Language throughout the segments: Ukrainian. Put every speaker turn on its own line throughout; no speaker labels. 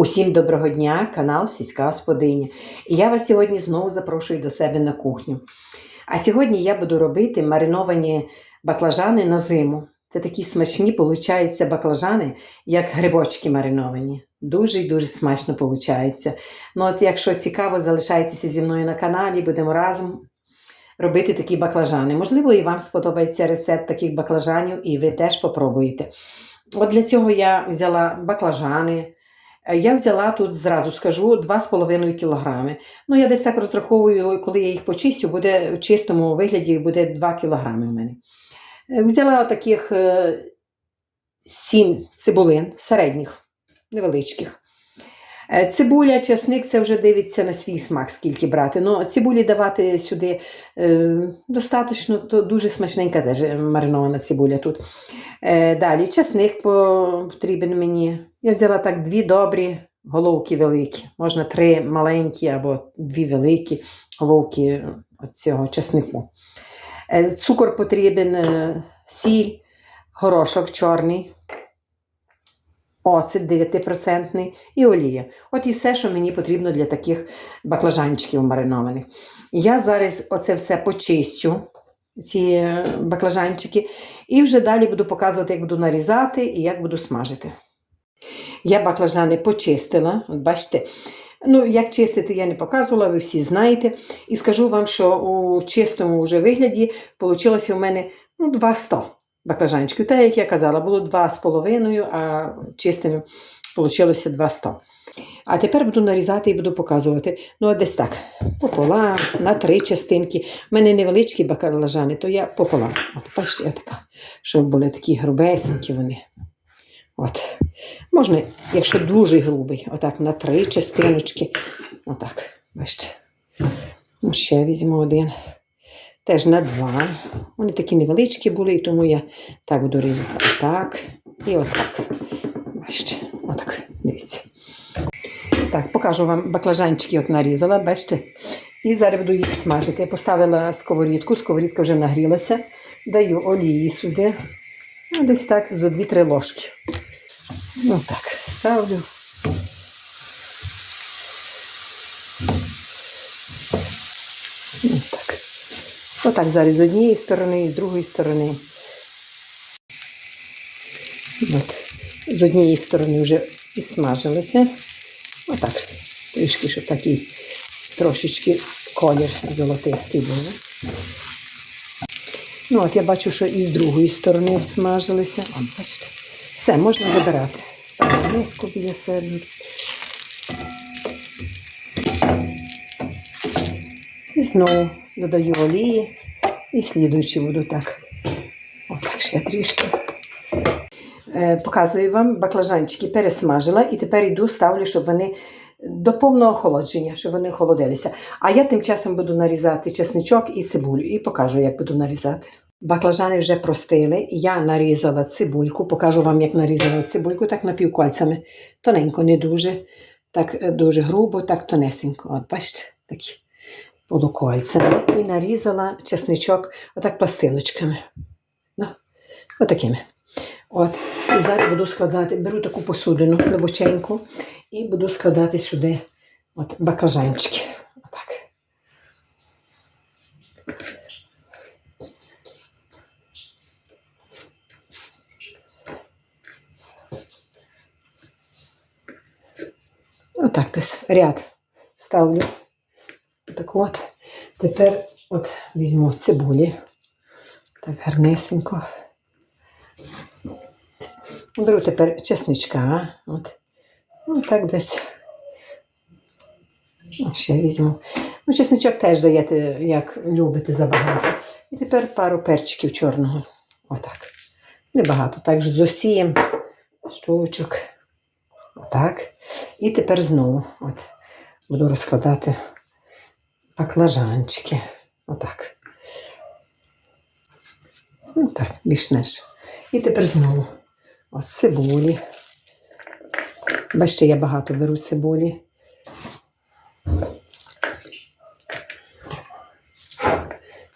Усім доброго дня, канал Сільська Господиня. І я вас сьогодні знову запрошую до себе на кухню. А сьогодні я буду робити мариновані баклажани на зиму. Це такі смачні, получаються баклажани, як грибочки мариновані. Дуже і дуже смачно виходить. Ну, от якщо цікаво, залишайтеся зі мною на каналі, будемо разом робити такі баклажани. Можливо, і вам сподобається рецепт таких баклажанів, і ви теж попробуєте. От для цього я взяла баклажани. Е, Я взяла тут, зразу скажу, 2,5 кг. Ну, я десь так розраховую, коли я їх почистю, буде в чистому вигляді буде 2 кг у мене. Е, Взяла таких 7 цибулин, середніх, невеличких. Е, Цибуля, чесник це вже дивиться на свій смак, скільки брати. Ну, цибулі давати сюди е, достатньо, то дуже смачненька теж маринована цибуля тут. Е, далі чесник потрібен мені. Я взяла так дві добрі головки великі. Можна три маленькі або дві великі головки цього чеснику. Е, цукор потрібен, е, сіль, горошок чорний, оцет 9% і олія. От і все, що мені потрібно для таких баклажанчиків маринованих. Я зараз оце все почистю, ці е, баклажанчики, і вже далі буду показувати, як буду нарізати і як буду смажити. Я баклажани почистила, от бачите. Ну, як чистити, я не показувала, ви всі знаєте. І скажу вам, що у чистому вже вигляді вийшло у мене ну, 200 баклажанчиків. Те, як я казала, було 2,5, а чистими вийшло 200. А тепер буду нарізати і буду показувати. Ну, от десь так, пополам, на три частинки. У мене невеличкі баклажани, то я пополам. От, бачите, отака, щоб були такі грубесенькі вони. От. Можна, якщо дуже грубий, отак на три частиночки. Отак, бачите. Ну, ще візьму один. Теж на два. Вони такі невеличкі були, і тому я так буду різати. Отак. І отак. Бачите, отак. Дивіться. Так, покажу вам баклажанчики от нарізала, бачите. І зараз буду їх смажити. Я поставила сковорідку, сковорідка вже нагрілася. Даю олії сюди. Ну, десь так, зо 2-3 ложки. Ну так, ставлю. Отак зараз з однієї сторони і з другої сторони. От. З однієї сторони вже підсмажилося. Отак. Трішки, щоб такий трошечки колір золотистий був. Ну, от я бачу, що і з другої сторони всмажилися. От, бачите. Все, можна вибирати. Ставлю миску біля себе. І знову додаю олії і слідуючи буду так. Отак ще трішки. Е, Показую вам баклажанчики пересмажила і тепер йду, ставлю, щоб вони до повного охолодження, щоб вони охолодилися. А я тим часом буду нарізати чесничок і цибулю і покажу, як буду нарізати. Баклажани вже простили. Я нарізала цибульку, покажу вам, як нарізала цибульку, так напівкольцями. Тоненько, не дуже, так е, дуже грубо, так тонесенько. От бачите, такі полукольцями. І нарізала чесничок отак пластиночками. Ну, отакими. От. І зараз буду складати, беру таку посудину глибоченьку і буду складати сюди от, баклажанчики. Отак. Отак десь ряд ставлю. Так от. Тепер от візьму цибулі. Так гарнесенько. Беру тепер чесничка. От. Ну, так десь. Ну, ще візьму. Ну, чесничок теж даєте, як любите забагато. І тепер пару перчиків чорного. Отак. Небагато. Так з усім штучок. Отак. І тепер знову от, буду розкладати баклажанчики. Отак. Ну так, більш-менш. І тепер знову от цибулі. Бачите, я багато беру цибулі.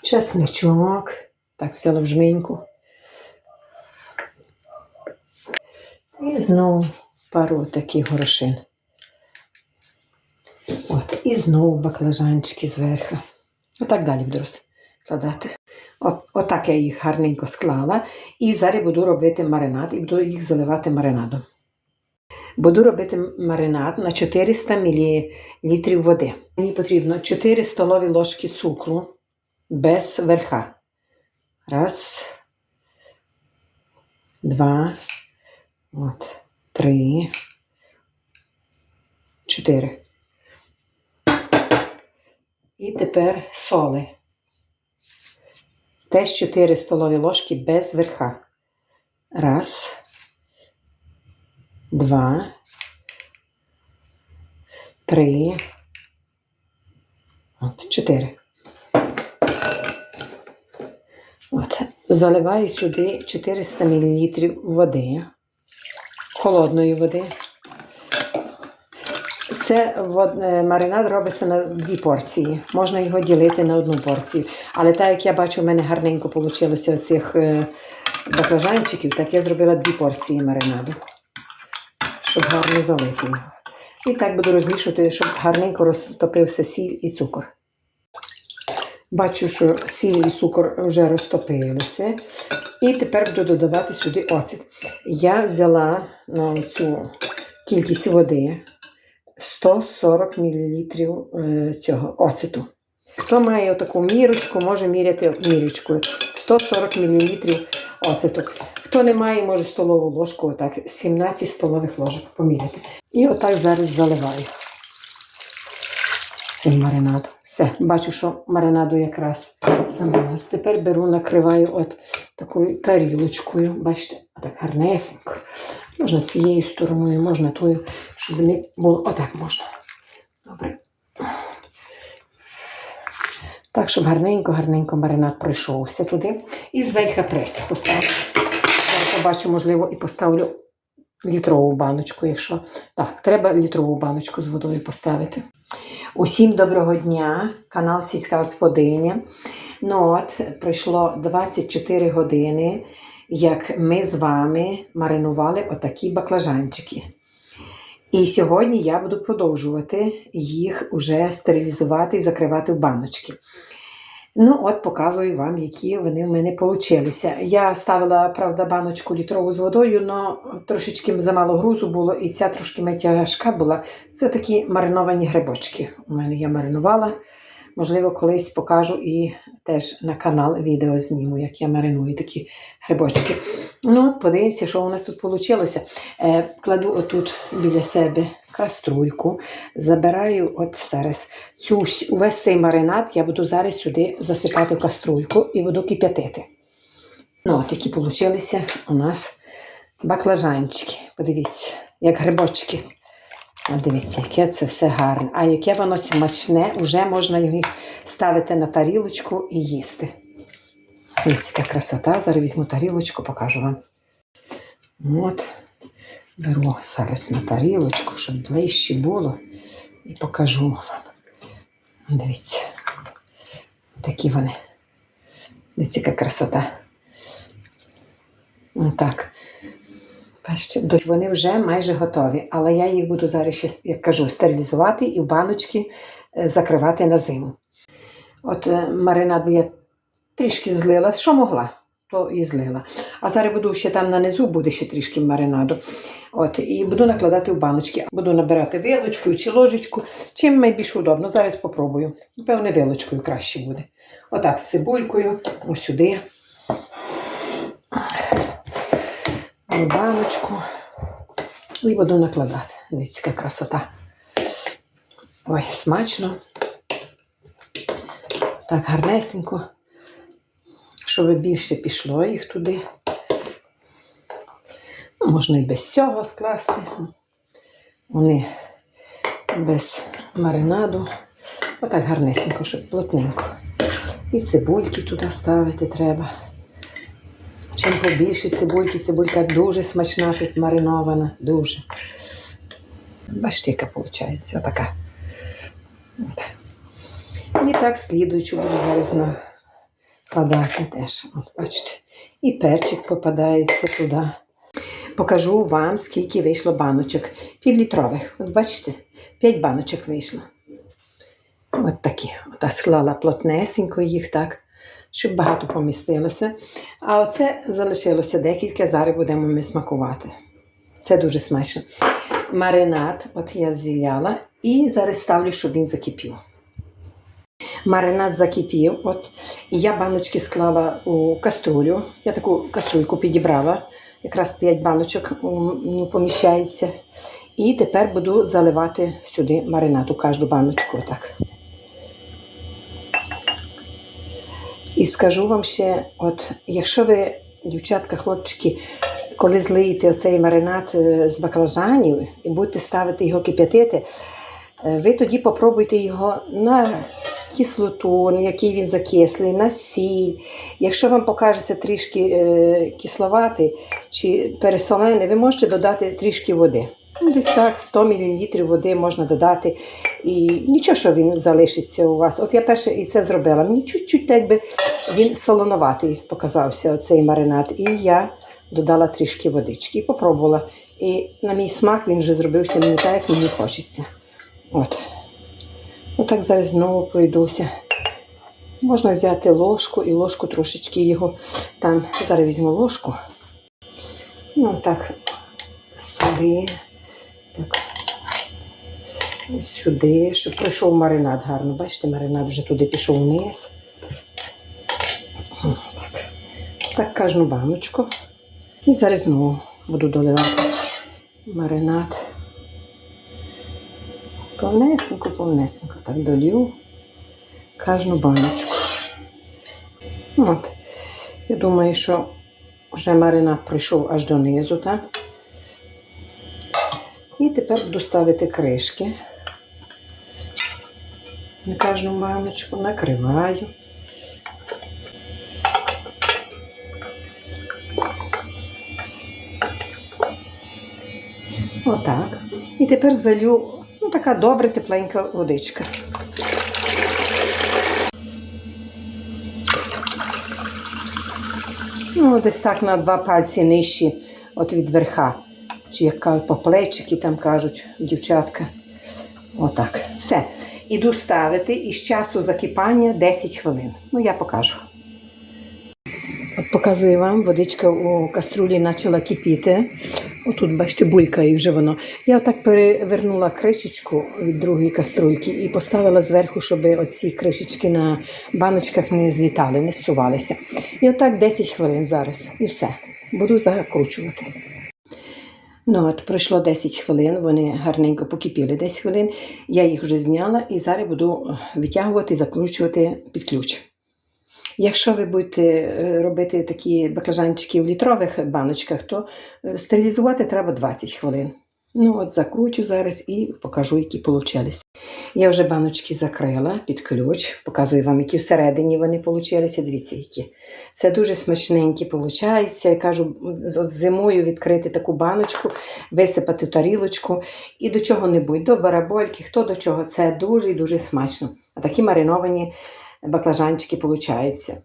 Чесничок. Так, взяла в жменьку. І знову пару таких горошин. І знову баклажанчики зверху. Отак далі буду розкладати. От, отак я їх гарненько склала. І зараз буду робити маринад і буду їх заливати маринадом. Буду робити маринад на 400 мл води. Мені потрібно 4 столові ложки цукру без верха. Раз, два, от, три, чотири. І тепер соли. Теж 4 столові ложки без верха. Раз, два, три, от, чотири. От. Заливаю сюди 400 мл води, холодної води. Це е, маринад робиться на дві порції. Можна його ділити на одну порцію. Але так як я бачу, в мене гарненько вийшло цих е, баклажанчиків, так я зробила дві порції маринаду, щоб гарно залити його. І так буду розмішувати, щоб гарненько розтопився сіль і цукор. Бачу, що сіль і цукор вже розтопилися. І тепер буду додавати сюди оцет. Я взяла на цю кількість води 140 мл цього оцету. Хто має таку мірочку, може міряти мірочкою. 140 мл оцету. Хто не має, може столову ложку, отак, 17 столових ложок поміряти. І отак зараз заливаю цей маринад. Все, бачу, що маринаду якраз саме. Тепер беру, накриваю от такою тарілочкою. Бачите, так гарнесенько. Можна цією стороною, можна тою, щоб не було. Отак можна. Добре. Так, щоб гарненько-гарненько маринад пройшовся туди. І зверху прес поставлю. Зараз побачу, можливо, і поставлю літрову баночку, якщо. Так, треба літрову баночку з водою поставити. Усім доброго дня, канал Сільська Господиня. Ну от, пройшло 24 години, як ми з вами маринували отакі баклажанчики. І сьогодні я буду продовжувати їх уже стерилізувати і закривати в баночки. Ну, от показую вам, які вони в мене вийшли. Я ставила, правда, баночку літрову з водою, але трошечки замало грузу було, і ця трошки тяжка була. Це такі мариновані грибочки. У мене я маринувала. Можливо, колись покажу і теж на канал відео зніму, як я мариную такі грибочки. Ну, от подивимося, що у нас тут вийшло. Е, кладу отут біля себе каструльку, забираю от зараз цю, увесь цей маринад, я буду зараз сюди засипати в каструльку і буду кип'ятити. Ну, от які вийшли у нас баклажанчики. Подивіться, як грибочки. От дивіться, яке це все гарне. А яке воно смачне, вже можна їх ставити на тарілочку і їсти. Дивіться, яка красота. Зараз візьму тарілочку, покажу вам. От. Беру зараз на тарілочку, щоб ближче було, і покажу вам. Дивіться. Такі вони. Дивіться, яка красота. Отак. Бачите, вони вже майже готові, але я їх буду зараз як кажу, стерилізувати і в баночки е, закривати на зиму. От е, маринад я трішки злила, що могла, то і злила. А зараз буду ще там нанизу, буде ще трішки маринаду. От, і буду накладати в баночки. Буду набирати вилочкою чи ложечку. Чим найбільш удобно. Зараз спробую. Певне, вилочкою краще буде. Отак, з цибулькою, ось сюди. В баночку. І буду накладати. Дивіться, яка красота. Ой, смачно. Так, гарнесенько. Щоб більше пішло їх туди. Ну, можна і без цього скласти. Вони без маринаду. Отак гарнесенько, щоб плотненько. І цибульки туди ставити треба. Чим побільше цибульки, цибулька дуже смачна тут маринована, дуже. Бачите, яка виходить, отака. От. І так слідуючу буду зараз накладати теж. От, бачите. І перчик попадається туди. Покажу вам, скільки вийшло баночок. Півлітрових. От бачите, 5 баночок вийшло. От такі. Ота склала плотнесенько їх так, щоб багато помістилося. А оце залишилося декілька, зараз будемо ми смакувати. Це дуже смачно. Маринад, от я зіляла, і зараз ставлю, щоб він закипів. Маринад закипів, от, і я баночки склала у каструлю. Я таку каструльку підібрала, якраз 5 баночок поміщається. І тепер буду заливати сюди маринад у кожну баночку. Отак. І скажу вам ще: от, якщо ви, дівчатка, хлопчики, коли злиєте цей маринад е, з баклажанів і будете ставити його кип'ятити, е, ви тоді попробуйте його на кислоту, на який він закислий, на сіль. Якщо вам покажеться трішки е, кисловатий чи пересолений, ви можете додати трішки води. Ну, Десь так, 100 мл води можна додати. І нічого, що він залишиться у вас. От я перше і це зробила. Мені чуть-чуть так би він солоноватий показався, оцей маринад. І я додала трішки водички і попробувала. І на мій смак він вже зробився мені так, як мені хочеться. От. Отак зараз знову пройдуся. Можна взяти ложку і ложку трошечки його там. Зараз візьму ложку. Ну так, сюди. Так. Сюди, щоб пройшов маринад гарно. Бачите, маринад вже туди пішов вниз. Так, так кожну баночку. І зараз знову буду доливати маринад. Повнесенько, повнесенько. Так долью кожну баночку. От. Я думаю, що вже маринад пройшов аж донизу, так? І тепер буду ставити кришки. На кожну баночку накриваю. Отак. І тепер залю ну, така добра тепленька водичка. Ну, десь так на два пальці нижчі от від верха. Чи як кажуть, по плечики там кажуть дівчатка. Отак. Все. Іду ставити і з часу закипання 10 хвилин. Ну, я покажу. От показую вам, водичка у каструлі почала кипіти. Отут, бачите, булькає вже воно. Я отак перевернула кришечку від другої каструльки і поставила зверху, щоб оці кришечки на баночках не злітали, не зсувалися. І отак 10 хвилин зараз. І все. Буду закручувати. Ну, от пройшло 10 хвилин, вони гарненько покипіли 10 хвилин. Я їх вже зняла і зараз буду витягувати і закручувати під ключ. Якщо ви будете е, робити такі баклажанчики в літрових баночках, то е, стерилізувати треба 20 хвилин. Ну, от закрутю зараз і покажу, які получились. Я вже баночки закрила під ключ, показую вам, які всередині вони получилися. Дивіться, які. Це дуже смачненькі виходить. Я кажу, зимою відкрити таку баночку, висипати тарілочку і до чого-небудь, до барабольки, хто до чого. Це дуже і дуже смачно. А такі мариновані баклажанчики получаються.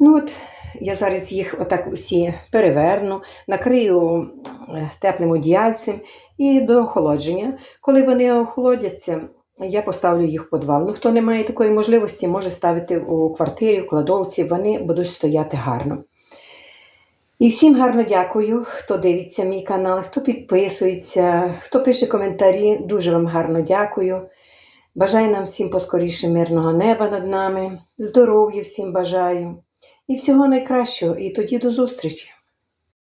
Ну от, я зараз їх отак усі переверну, накрию е, теплим одіяльцем і до охолодження. Коли вони охолодяться, я поставлю їх в подвал. Ну, хто не має такої можливості, може ставити у квартирі, в кладовці, вони будуть стояти гарно. І всім гарно дякую, хто дивиться мій канал, хто підписується, хто пише коментарі. Дуже вам гарно дякую. Бажаю нам всім поскоріше мирного неба над нами, здоров'я всім бажаю і всього найкращого. І тоді до зустрічі!